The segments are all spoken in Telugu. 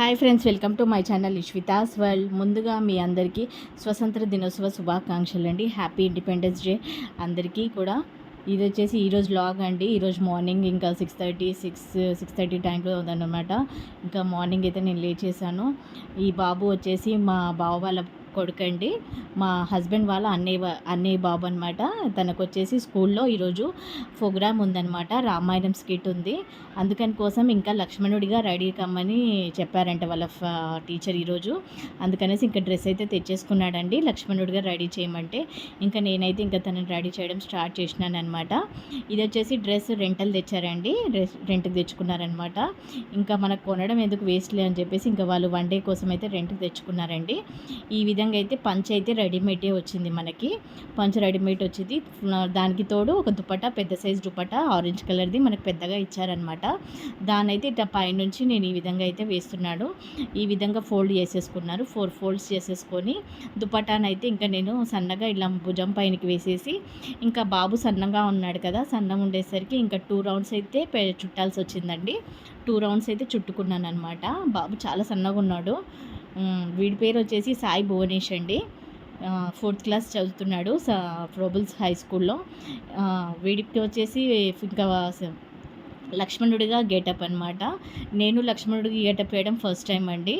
Hi friends welcome to my channel Ishvita's world ముందుగా మీ అందరికీ స్వతంత్ర దినోత్సవ శుభాకాంక్షలు అండి. హ్యాపీ ఇండిపెండెన్స్ డే అందరికీ కూడా. ఇది వచ్చేసి ఈరోజు లాగ్ అండి. ఈరోజు మార్నింగ్ ఇంకా six thirty six six thirty టైంలో ఉందన్నమాట. ఇంకా మార్నింగ్ అయితే నేను లేచేసాను ఈ బాబు వచ్చేసి మా బావ వాళ్ళ కొడుకండి. మా హస్బెండ్ వాళ్ళ అన్నయ్య అన్నయ్య బాబు అనమాట తనకు వచ్చేసి స్కూల్లో ఈరోజు ప్రోగ్రామ్ ఉందన్నమాట. రామాయణం స్కిట్ ఉంది. అందుకని కోసం ఇంకా లక్ష్మణుడిగా రెడీ కమ్మని చెప్పారంట వాళ్ళ ఫ- టీచర్ ఈరోజు. అందుకనేసి ఇంకా డ్రెస్ అయితే తెచ్చేసుకున్నాడండి. లక్ష్మణుడిగా రెడీ చేయమంటే ఇంకా నేనైతే ఇంకా తనని రెడీ చేయడం స్టార్ట్ చేసినాను అనమాట ఇది వచ్చేసి డ్రెస్ రెంటల్ తెచ్చారండి. డ్రెస్ రెంట్కి తెచ్చుకున్నారనమాట ఇంకా మనకు కొనడం ఎందుకు వేస్ట్లే అని చెప్పేసి ఇంకా వాళ్ళు వన్ డే కోసం అయితే రెంట్కి తెచ్చుకున్నారండి. ఈ విధంగా విధంగా అయితే పంచ అయితే రెడీమేడే వచ్చింది మనకి. పంచ రెడీమేడ్ వచ్చింది. దానికి తోడు ఒక దుపట్టా పెద్ద సైజ్ దుపట్టా ఆరెంజ్ కలర్ది మనకు పెద్దగా ఇచ్చారనమాట దాని అయితే ఇట్లా పైనుంచి నేను ఈ విధంగా అయితే వేస్తున్నాడు ఈ విధంగా ఫోల్డ్ చేసేసుకున్నారు. ఫోర్ ఫోల్డ్స్ చేసేసుకొని దుపట్టాను అయితే ఇంకా నేను సన్నగా ఇలా భుజం పైనకి వేసేసి ఇంకా బాబు సన్నగా ఉన్నాడు కదా సన్నం ఉండేసరికి ఇంకా టూ రౌండ్స్ అయితే చుట్టాల్సి వచ్చిందండి టూ రౌండ్స్ అయితే చుట్టుకున్నాను అనమాట బాబు చాలా సన్నగా ఉన్నాడు వీడి పేరు వచ్చేసి సాయి భువనేష్ అండి. ఫోర్త్ క్లాస్ చదువుతున్నాడు స హై స్కూల్లో. వీడికి వచ్చేసి ఇంకా లక్ష్మణుడిగా గేటప్ అనమాట నేను లక్ష్మణుడికి గేటప్ వేయడం ఫస్ట్ టైం అండి.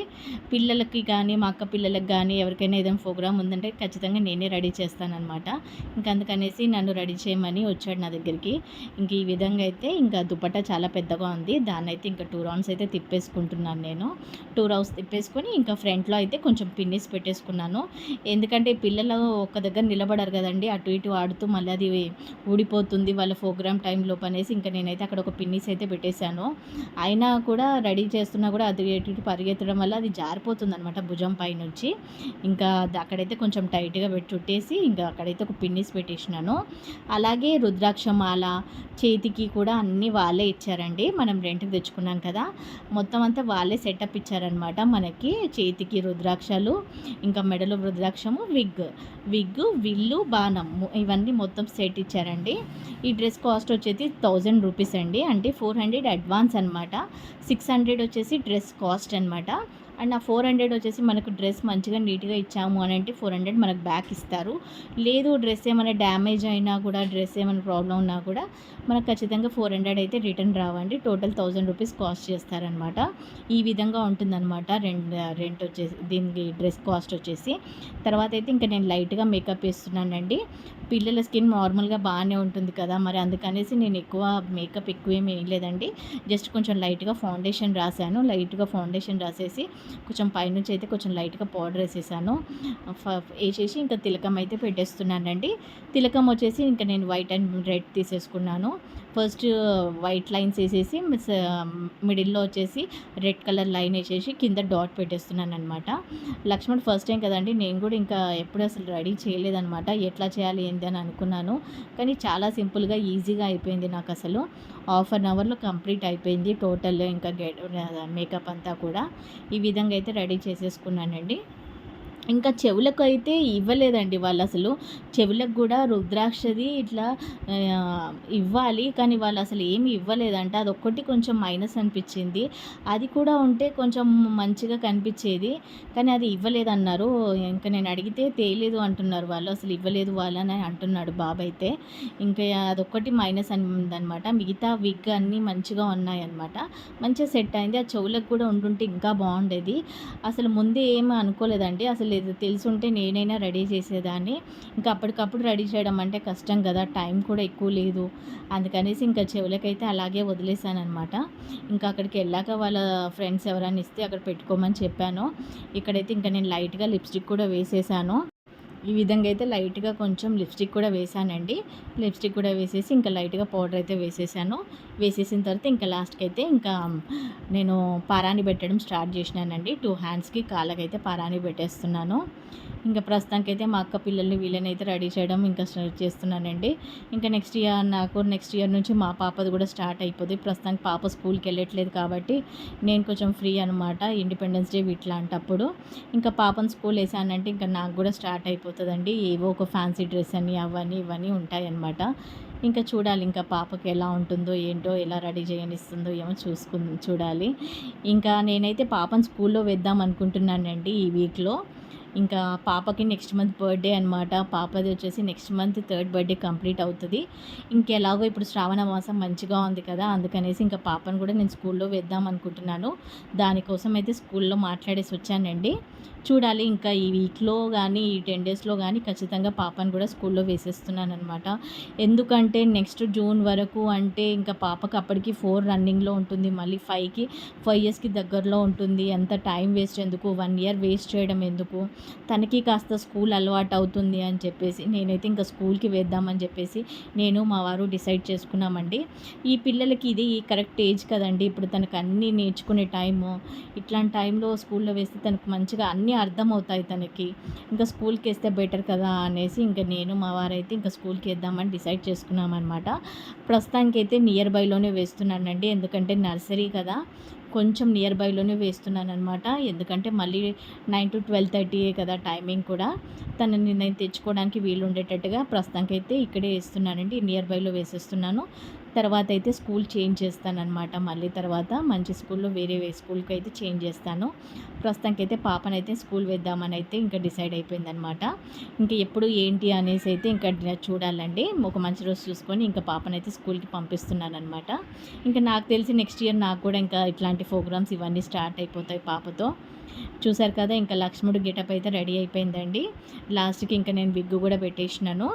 పిల్లలకి కానీ మా అక్క పిల్లలకి కానీ ఎవరికైనా ఏదైనా ప్రోగ్రామ్ ఉందంటే ఖచ్చితంగా నేనే రెడీ చేస్తానన్నమాట. ఇంకా అందుకనేసి నన్ను రెడీ చేయమని వచ్చాడు నా దగ్గరికి. ఇంక ఈ విధంగా అయితే ఇంకా దుపట్టా చాలా పెద్దగా ఉంది. దాన్ని అయితే ఇంకా టూ రౌండ్స్ అయితే తిప్పేసుకుంటున్నాను నేను. టూ రౌండ్స్ తిప్పేసుకొని ఇంకా ఫ్రంట్లో అయితే కొంచెం పిన్నిస్ పెట్టేసుకున్నాను. ఎందుకంటే పిల్లలు ఒక్క దగ్గర నిలబడరు కదండి. అటు ఇటు ఆడుతూ మళ్ళీ అది ఊడిపోతుంది వాళ్ళ ప్రోగ్రామ్ టైంలో అనేసి ఇంకా నేనైతే అక్కడ ఒక పిన్నిస్ అయితే పెట్టేశాను. అయినా కూడా రెడీ చేస్తున్నా కూడా అది ఎటు పరిగెత్తడం వల్ల అది జారిపోతుంది అనమాట భుజం పై నుంచి ఇంకా అక్కడైతే కొంచెం టైట్గా పెట్టి చుట్టేసి ఇంకా అక్కడైతే ఒక పిన్నిస్ పెట్టేసినాను. అలాగే రుద్రాక్ష మాల చేతికి కూడా అన్నీ వాళ్ళే ఇచ్చారండి. మనం రెంట్కి తెచ్చుకున్నాం కదా. మొత్తం అంతా వాళ్ళే సెటప్ ఇచ్చారనమాట మనకి. చేతికి రుద్రాక్షలు ఇంకా మెడలో రుద్రాక్షము విగ్ విగ్ విల్లు బాణం. ఇవన్నీ మొత్తం సెట్ ఇచ్చారండి. ఈ డ్రెస్ కాస్ట్ వచ్చేసి థౌజండ్ రూపీస్ అండి. అంటే ఫోర్ హండ్రెడ్ అడ్వాన్స్ అనమాట సిక్స్ హండ్రెడ్ వచ్చేసి డ్రెస్ కాస్ట్ అనమాట అండ్ ఆ ఫోర్ హండ్రెడ్ వచ్చేసి మనకు డ్రెస్ మంచిగా నీట్గా ఇచ్చాము అని అంటే ఫోర్ హండ్రెడ్ మనకు బ్యాక్ ఇస్తారు. లేదు డ్రెస్ ఏమైనా డ్యామేజ్ అయినా కూడా డ్రెస్ ఏమైనా ప్రాబ్లం ఉన్నా కూడా మనకు ఖచ్చితంగా ఫోర్ హండ్రెడ్ అయితే రిటర్న్ రావండి. టోటల్ థౌజండ్ రూపీస్ కాస్ట్ చేస్తారనమాట. ఈ విధంగా ఉంటుందన్నమాట రెంట్ రెంట్ వచ్చేసి దీనికి డ్రెస్ కాస్ట్ వచ్చేసి. తర్వాత అయితే ఇంకా నేను లైట్గా మేకప్ వేస్తున్నానండి. పిల్లల స్కిన్ నార్మల్గా బాగానే ఉంటుంది కదా మరి అందుకనేసి నేను ఎక్కువ మేకప్ ఎక్కువ ఏమి వేయలేదండి. జస్ట్ కొంచెం లైట్గా ఫౌండేషన్ రాశాను. లైట్గా ఫౌండేషన్ రాసేసి కొంచెం పైనుంచి అయితే కొంచెం లైట్గా పౌడర్ వేసేసాను. ఫ- వేసేసి ఇంకా తిలకం అయితే పెట్టేస్తున్నానండి. తిలకం వచ్చేసి ఇంకా నేను వైట్ అండ్ రెడ్ తీసేసుకున్నాను. ఫస్ట్ వైట్ లైన్స్ వేసేసి మిస్ మిడిల్లో వచ్చేసి రెడ్ కలర్ లైన్ వేసేసి కింద డాట్ పెట్టేస్తున్నాను అనమాట లక్ష్మణ్ ఫస్ట్ టైం కదండి నేను కూడా ఇంకా ఎప్పుడు అసలు రెడీ చేయలేదనమాట ఎట్లా చేయాలి ఏంది అని అనుకున్నాను. కానీ చాలా సింపుల్గా ఈజీగా అయిపోయింది నాకు అసలు. హాఫ్ అన్ అవర్లో కంప్లీట్ అయిపోయింది టోటల్ ఇంకా గెట్ మేకప్ అంతా కూడా. ఈ విధంగా అయితే రెడీ చేసేసుకున్నానండి. ఇంకా చెవులకు అయితే ఇవ్వలేదండి వాళ్ళు అసలు. చెవులకు కూడా రుద్రాక్షది ఇట్లా ఇవ్వాలి కానీ వాళ్ళు అసలు ఏమి ఇవ్వలేదంట. అదొక్కటి కొంచెం మైనస్ అనిపించింది. అది కూడా ఉంటే కొంచెం మంచిగా కనిపించేది. కానీ అది ఇవ్వలేదన్నారు. ఇంకా నేను అడిగితే తేలేదు అంటున్నారు వాళ్ళు. అసలు ఇవ్వలేదు వాళ్ళని అంటున్నాడు బాబు అయితే. ఇంకా అదొక్కటి మైనస్ అని మిగతా విగ్ అన్నీ మంచిగా ఉన్నాయన్నమాట. మంచిగా సెట్ అయింది. ఆ చెవులకు కూడా ఉండుంటే ఇంకా బాగుండేది. అసలు ముందే ఏమీ అనుకోలేదండి. అసలు లేదు. తెలుసుంటే నేనైనా రెడీ చేసేదాన్ని. ఇంకా అప్పటికప్పుడు రెడీ చేయడం అంటే కష్టం కదా. టైం కూడా ఎక్కువ లేదు. అందుకనేసి ఇంకా చెవులకైతే అలాగే వదిలేసాను అనమాట ఇంకా అక్కడికి వెళ్ళాక వాళ్ళ ఫ్రెండ్స్ ఎవరైనా ఇస్తే అక్కడ పెట్టుకోమని చెప్పాను. ఇక్కడైతే ఇంకా నేను లైట్గా లిప్స్టిక్ కూడా వేసేసాను. ఈ విధంగా అయితే లైట్గా కొంచెం లిప్స్టిక్ కూడా వేసానండి. లిప్స్టిక్ కూడా వేసేసి ఇంకా లైట్గా పౌడర్ అయితే వేసేసాను. వేసేసిన తర్వాత ఇంకా లాస్ట్కి అయితే ఇంకా నేను పారాని పెట్టడం స్టార్ట్ చేసినానండి. టూ హ్యాండ్స్కి కాళ్ళకైతే పారాని పెట్టేస్తున్నాను. ఇంకా ప్రస్తుతానికైతే మా అక్క పిల్లల్ని వీళ్ళనైతే రెడీ చేయడం ఇంకా స్టార్ట్ చేస్తున్నానండి. ఇంకా నెక్స్ట్ ఇయర్ నాకు నెక్స్ట్ ఇయర్ నుంచి మా పాపది కూడా స్టార్ట్ అయిపోతుంది ప్రస్తుతానికి పాప స్కూల్కి వెళ్ళట్లేదు కాబట్టి నేను కొంచెం ఫ్రీ అనమాట ఇండిపెండెన్స్ డే ఇట్లాంటప్పుడు ఇంకా పాపను స్కూల్ వేసానంటే ఇంకా నాకు కూడా స్టార్ట్ అయిపోతుందండి. ఏవో ఒక ఫ్యాన్సీ డ్రెస్ అని అవన్నీ ఇవన్నీ ఉంటాయన్నమాట. ఇంకా చూడాలి ఇంకా పాపకి ఎలా ఉంటుందో ఏంటో ఎలా రెడీ చేయనిస్తుందో ఏమో చూసుకు చూడాలి. ఇంకా నేనైతే పాపను స్కూల్లో వేద్దాం అనుకుంటున్నానండి ఈ వీక్లో. ఇంకా పాపకి నెక్స్ట్ మంత్ బర్త్డే అనమాట పాపది వచ్చేసి next month third birthday complete అవుతుంది. ఇంకెలాగో ఇప్పుడు శ్రావణ మాసం మంచిగా ఉంది కదా అందుకనేసి ఇంకా పాపను కూడా నేను స్కూల్లో వేద్దాం అనుకుంటున్నాను. దానికోసం అయితే స్కూల్లో మాట్లాడేసి వచ్చానండి. చూడాలి ఇంకా ఈ వీక్లో కానీ ఈ టెన్ డేస్లో కానీ ఖచ్చితంగా పాపను కూడా స్కూల్లో వేసేస్తున్నాను అనమాట ఎందుకంటే నెక్స్ట్ జూన్ వరకు అంటే ఇంకా పాపకి అప్పటికి ఫోర్ రన్నింగ్లో ఉంటుంది. మళ్ళీ ఫైవ్కి ఫైవ్ ఇయర్స్కి దగ్గరలో ఉంటుంది. ఎంత టైం వేస్ట్ ఎందుకు? వన్ ఇయర్ వేస్ట్ చేయడం ఎందుకు? తనకి కాస్త స్కూల్ అలవాటు అవుతుంది అని చెప్పేసి నేనైతే ఇంకా స్కూల్కి వేద్దామని చెప్పేసి నేను మా వారు డిసైడ్ చేసుకున్నామండి. ఈ పిల్లలకి ఇది కరెక్ట్ ఏజ్ కదండి. ఇప్పుడు తనకు అన్నీ నేర్చుకునే టైము ఇట్లాంటి టైంలో స్కూల్లో వేస్తే తనకు మంచిగా అన్నీ అర్థమవుతాయి తనకి. ఇంకా స్కూల్కి వేస్తే బెటర్ కదా అనేసి ఇంకా నేను మా వారైతే ఇంకా స్కూల్కి వేద్దామని డిసైడ్ చేసుకున్నామన్నమాట. ప్రస్తుతానికి అయితే నియర్ బైలోనే వేస్తున్నానండి. ఎందుకంటే నర్సరీ కదా. కొంచెం నియర్ బైలోనే వేస్తున్నాను అనమాట ఎందుకంటే మళ్ళీ నైన్ టు ట్వెల్వ్ థర్టీయే కదా టైమింగ్ కూడా. తనని నేను తెచ్చుకోవడానికి వీలు ఉండేటట్టుగా ప్రస్తుతానికి అయితే ఇక్కడే వేస్తున్నానండి. నియర్ బైలో వేసేస్తున్నాను. తర్వాత అయితే స్కూల్ చేంజ్ చేస్తానన్నమాట. మళ్ళీ తర్వాత మంచి స్కూల్లో వేరే స్కూల్కి అయితే చేంజ్ చేస్తాను. ప్రస్తుతానికి అయితే పాపనైతే స్కూల్ వేద్దామని అయితే ఇంకా డిసైడ్ అయిపోయిందనమాట ఇంకా ఎప్పుడు ఏంటి అనేసి అయితే ఇంకా చూడాలండి. ఒక మంచి రోజు చూసుకొని ఇంకా పాపనైతే స్కూల్కి పంపిస్తున్నాను అనమాట ఇంకా నాకు తెలిసి నెక్స్ట్ ఇయర్ నాకు కూడా ఇంకా ఇట్లాంటి ప్రోగ్రామ్స్ ఇవన్నీ స్టార్ట్ అయిపోతాయి పాపతో. చూసారు కదా ఇంకా లక్ష్ముడు గెటప్ అయితే రెడీ అయిపోయిందండి. లాస్ట్కి ఇంకా నేను విగ్గు కూడా పెట్టేసినాను.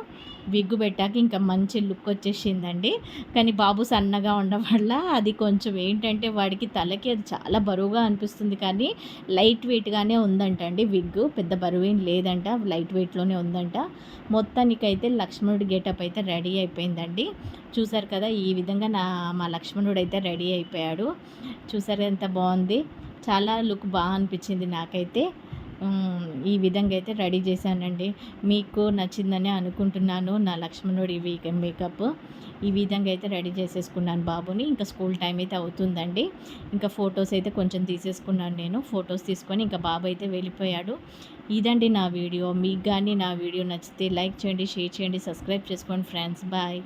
విగ్గు పెట్టాక ఇంకా మంచి లుక్ వచ్చేసిందండి. కానీ బాబు సన్నగా ఉండడం వల్ల అది కొంచెం ఏంటంటే వాడికి తలకి అది చాలా బరువుగా అనిపిస్తుంది. కానీ లైట్ వెయిట్గానే ఉందంట అండి విగ్గు. పెద్ద బరువేం లేదంట. లైట్ వెయిట్లోనే ఉందంట. మొత్తానికైతే లక్ష్మణుడి గెటప్ అయితే రెడీ అయిపోయిందండి. చూసారు కదా ఈ విధంగా నా మా లక్ష్మణుడు అయితే రెడీ అయిపోయాడు. చూసారు ఎంత బాగుంది. చాలా లుక్ బాగా అనిపించింది నాకైతే. ఈ విధంగా అయితే రెడీ చేశానండి. మీకు నచ్చిందని అనుకుంటున్నాను. నా లక్ష్మణుడి వీక్ మేకప్ ఈ విధంగా అయితే రెడీ చేసేసుకున్నాను బాబుని. ఇంకా స్కూల్ టైం అయితే అవుతుందండి. ఇంకా ఫొటోస్ అయితే కొంచెం తీసేసుకున్నాను నేను. ఫొటోస్ తీసుకొని ఇంకా బాబు అయితే వెళ్ళిపోయాడు. ఇదండి నా వీడియో. మీకు కానీ నా వీడియో నచ్చితే లైక్ చేయండి షేర్ చేయండి సబ్స్క్రైబ్ చేసుకోండి ఫ్రెండ్స్. బాయ్.